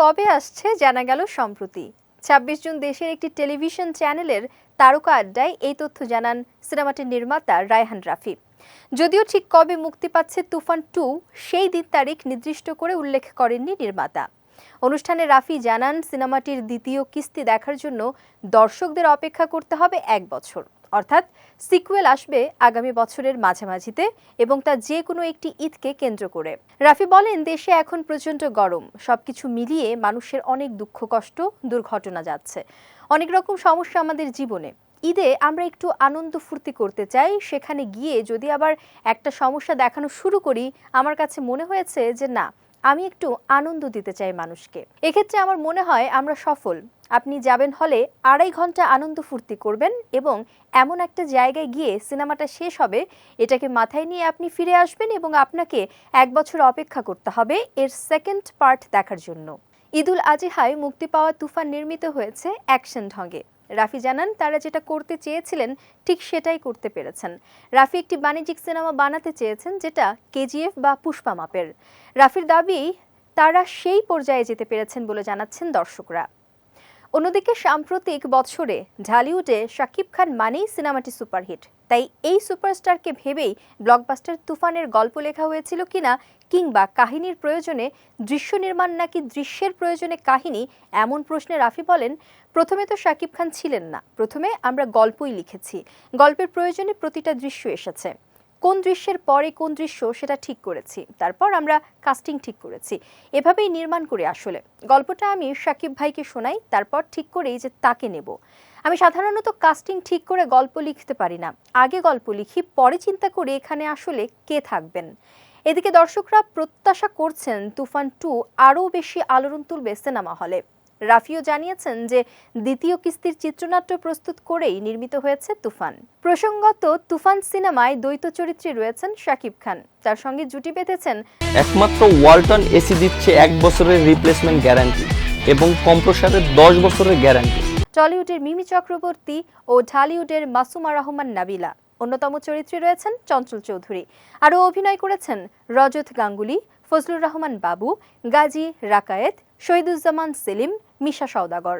কবে আসছে জানা গেল সম্প্রতি। ছাব্বিশ জুন দেশের একটি টেলিভিশন চ্যানেলের তারকা আড্ডায় এই তথ্য জানান সিনেমাটির নির্মাতা রায়হান রাফি। যদিও ঠিক কবে মুক্তি পাচ্ছে তুফান টু, সেই দিন তারিখ নির্দিষ্ট করে উল্লেখ করেননি নির্মাতা। অনুষ্ঠানে রাফি জানান, সিনেমাটির দ্বিতীয় কিস্তি দেখার জন্য দর্শকদের অপেক্ষা করতে হবে এক বছর। অর্থাৎ সিকুয়েল আসবে আগামী বছরের মাঝামাঝিতে এবং তা যে কোনো একটি ঈদকে কেন্দ্র করে। রাফি বলেন, দেশে এখন প্রচণ্ড গরম। সবকিছু মিলিয়ে মানুষের অনেক দুঃখ, কষ্ট, দুর্ঘটনা যাচ্ছে। অনেক রকম সমস্যা আমাদের জীবনে। ঈদে আমরা একটু আনন্দ ফুর্তি করতে চাই। সেখানে গিয়ে যদি আবার একটা সমস্যা দেখানো শুরু করি, আমার কাছে মনে হয়েছে যে, না, আমি একটু আনন্দ দিতে চাই মানুষকে। এক্ষেত্রে আমার মনে হয় আমরা সফল। আপনি যাবেন হলে আড়াই ঘণ্টা আনন্দ ফুর্তি করবেন এবং এমন একটা জায়গায় গিয়ে সিনেমাটা শেষ হবে, এটাকে মাথায় নিয়ে আপনি ফিরে আসবেন এবং আপনাকে এক বছর অপেক্ষা করতে হবে এর সেকেন্ড পার্ট দেখার জন্য। ঈদুল আজহায় মুক্তি পাওয়া তুফান নির্মিত হয়েছে অ্যাকশন ঢঙে। রাফি জানান, তারা যেটা করতে চেয়েছিলেন ঠিক সেটাই করতে পেরেছেন। রাফি একটি বাণিজ্যিক সিনেমা বানাতে চেয়েছেন যেটা কেজিএফ বা পুষ্পা মাপের। রাফির দাবি, তারা সেই পর্যায়ে যেতে পেরেছেন বলে জানাচ্ছেন দর্শকরা। অন্যদিকে সাম্প্রতিক বছরে ঢালিউডে শাকিব খান মানেই সিনেমাটি সুপারহিট। তাই এই সুপারস্টারকে ভেবেই ব্লকবাস্টার তুফানের গল্প লেখা হয়েছিল কিনা কিংবা কাহিনীর প্রয়োজনে দৃশ্য নির্মাণ নাকি দৃশ্যের প্রয়োজনে কাহিনী, এমন প্রশ্নে রাফি বলেন, প্রথমে তো শাকিব খান ছিলেন না, প্রথমে আমরা গল্পই লিখেছি। গল্পের প্রয়োজনে প্রতিটা দৃশ্য এসেছে। কোন দৃশ্যের পরে কোন দৃশ্য সেটা ঠিক করেছি, তারপর আমরা কাস্টিং ঠিক করেছি। এভাবেই নির্মাণ করে আসলে। গল্পটা আমি সাকিব ভাইকে শোনাই, তারপর ঠিক করেই যে তাকে নেব। আমি সাধারণত কাস্টিং ঠিক করে গল্প লিখতে পারি না। আগে গল্প লিখি, পরে চিন্তা করি এখানে আসলে কে থাকবেন। এদিকে দর্শকরা প্রত্যাশা করছেন তুফান টু আরও বেশি আলোড়ন তুলবে সিনেমা হলে। রাফিও জানিয়েছেন যে দ্বিতীয় কিস্তির চিত্রনাট্য প্রস্তুত করেই নির্মিত হয়েছে তুফান। প্রসঙ্গত তুফান সিনেমায় দ্বৈত চরিত্রে রয়েছেন শাকিব খান। তার সঙ্গে জুটি বেঁধেছেন একমাত্র ওয়ালটন এসি দিচ্ছে এক বছরের রিপ্লেসমেন্ট গ্যারান্টি এবং কম্প্রসারের দশ বছরের গ্যারান্টি টলিউডের মিমি চক্রবর্তী ও ঢালিউডের মাসুমা রহমান নাবিলা অন্যতম চরিত্রে রয়েছেন চঞ্চল চৌধুরী। আরও অভিনয় করেছেন রজত গাঙ্গুলি ফজলুর রহমান বাবু গাজী রাকায়েত শহীদুজ্জামান সেলিম মিশা সওদাগর।